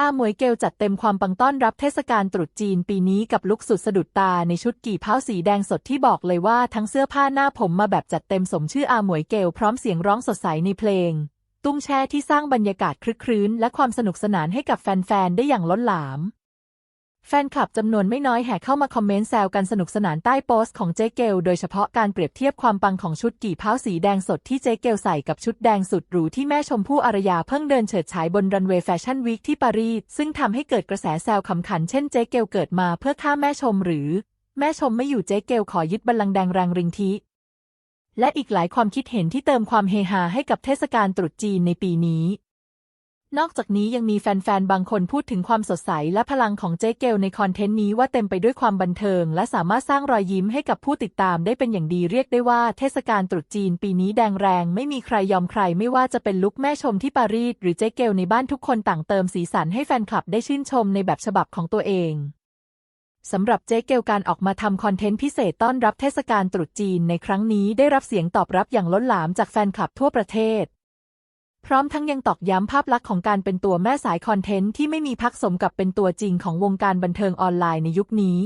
อาหมวยเกลจัดเต็มความปังต้อนรับเทศกาลตรุษจีนปีนี้กับลุคสุดสะดุดตาในชุดกี่เผาสีแดงสดที่บอกเลยว่าทั้งเสื้อผ้าหน้าผมมาแบบจัดเต็มสมชื่ออาหมวยเกลพร้อมเสียงร้องสดใสในเพลง ตุ้งแช่ที่สร้างบรรยากาศคลึกครื้นและความสนุกสนานให้กับแฟนๆได้อย่างล้นหลาม แฟนคลับจำนวนไม่น้อยแห่เข้ามาคอมเมนต์แซวกันสนุกสนานใต้โพสต์ของเจ๊เกลโดยเฉพาะการเปรียบเทียบความปังของชุดกี่เผาสีแดงสดที่เจ๊เกลใส่กับชุดแดงสุดหรูที่แม่ชมพู่อารยาเพิ่งเดินเฉิดฉายบนรันเวย์แฟชั่นวีคที่ปารีสซึ่งทำให้เกิดกระแสแซวขำขันเช่นเจ๊เกลเกิดมาเพื่อฆ่าแม่ชมหรือ แม่ชมไม่อยู่เจ๊เกลขอยึดบัลลังก์แดงแรงริงทิและอีกหลายความคิดเห็นที่เติมความเฮฮาให้กับเทศกาลตรุษจีนในปีนี้ นอกจากนี้ยังมีแฟนๆ บางคนพูดถึงความสดใสและพลังของเจ๊เกลในคอนเทนต์นี้ว่าเต็มไปด้วยความบันเทิง และสามารถสร้างรอยยิ้มให้กับผู้ติดตามได้เป็นอย่างดีเรียกได้ว่าเทศกาลตรุษจีนปีนี้แดงแรง ไม่มีใครยอมใครไม่ว่าจะเป็นลุคแม่ชมที่ปารีสหรือเจ๊เกลในบ้านทุกคนต่างเติมสีสันให้แฟนคลับได้ชื่นชมในแบบฉบับของตัวเองสำหรับเจ๊เกลการออกมาทำคอนเทนต์พิเศษต้อนรับเทศกาลตรุษจีนในครั้งนี้ได้รับเสียงตอบรับอย่างล้นหลามจากแฟนคลับทั่วประเทศ พร้อมทั้งยังตอกย้ำภาพลักษณ์ของการเป็นตัวแม่สายคอนเทนต์ที่ไม่มีพักสมกับเป็นตัวจริงของวงการบันเทิงออนไลน์ในยุคนี้